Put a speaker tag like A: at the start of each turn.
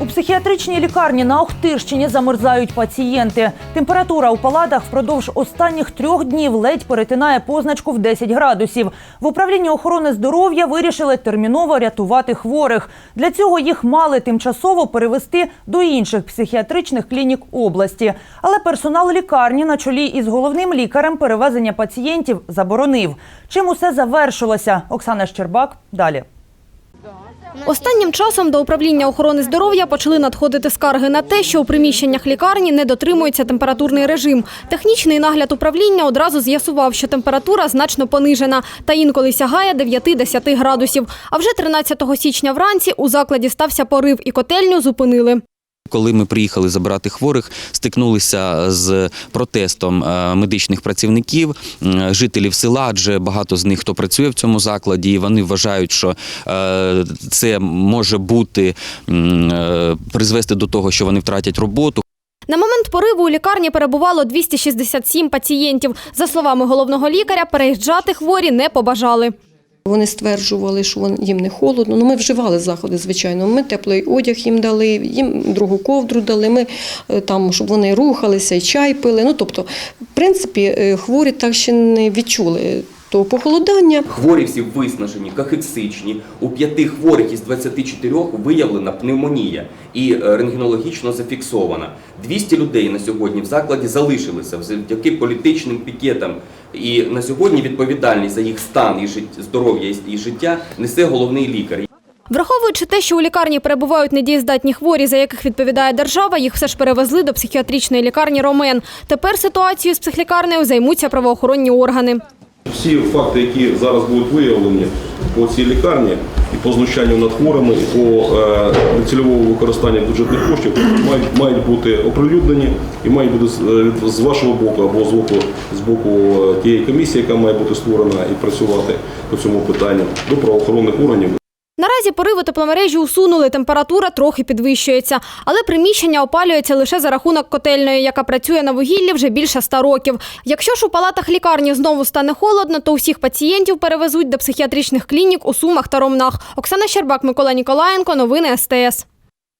A: У психіатричній лікарні на Охтирщині замерзають пацієнти. Температура у палатах впродовж останніх трьох днів ледь перетинає позначку в 10 градусів. В управлінні охорони здоров'я вирішили терміново рятувати хворих. Для цього їх мали тимчасово перевести до інших психіатричних клінік області. Але персонал лікарні на чолі із головним лікарем перевезення пацієнтів заборонив. Чим усе завершилося? Оксана Щербак далі.
B: Останнім часом до управління охорони здоров'я почали надходити скарги на те, що у приміщеннях лікарні не дотримується температурний режим. Технічний нагляд управління одразу з'ясував, що температура значно понижена та інколи сягає 9-10 градусів. А вже 13 січня вранці у закладі стався порив і котельню зупинили.
C: Коли ми приїхали забирати хворих, стикнулися з протестом е, медичних працівників, жителів села, адже багато з них хто працює в цьому закладі, і вони вважають, що е, це може бути е, призвести до того, що вони втратять роботу.
B: На момент пориву у лікарні перебувало 267 пацієнтів. За словами головного лікаря, переїжджати хворі не побажали.
D: Вони стверджували, що їм не холодно. Ну, ми вживали заходи, звичайно. Ми теплий одяг їм дали, їм другу ковдру дали. Ми е, там, щоб вони рухалися і чай пили. Ну, тобто, в принципі, е, хворі так ще не відчули того похолодання.
E: Хворі всі виснажені, кахексичні. У п'яти хворих із 24 виявлена пневмонія і е, рентгенологічно зафіксована. 200 людей на сьогодні в закладі залишилися завдяки політичним пікетам. І на сьогодні відповідальність за їх стан і здоров'я і- і життя несе головний лікар.
B: Враховуючи те, що у лікарні перебувають недієздатні хворі, за яких відповідає держава, їх все ж перевезли до психіатричної лікарні Ромен. Тепер ситуацією з психлікарнею займуться правоохоронні органи.
F: Всі факти, які зараз будуть виявлені по цій лікарні, і по знущанню над хворими, і по е, нецільовому використанню бюджетних коштів, мають, мають бути оприлюднені і мають бути з, е, вашого боку або з боку, з боку е, тієї комісії, яка має бути створена і працювати по цьому питанню, до правоохоронних органів.
B: Наразі пориви тепломережі усунули, температура трохи підвищується, але приміщення опалюється лише за рахунок котельної, яка працює на вугіллі вже більше ста років. Якщо ж у палатах лікарні знову стане холодно, то усіх пацієнтів перевезуть до психіатричних клінік у Сумах та Ромнах. Оксана Щербак, Микола Ніколаєнко, новини СТС.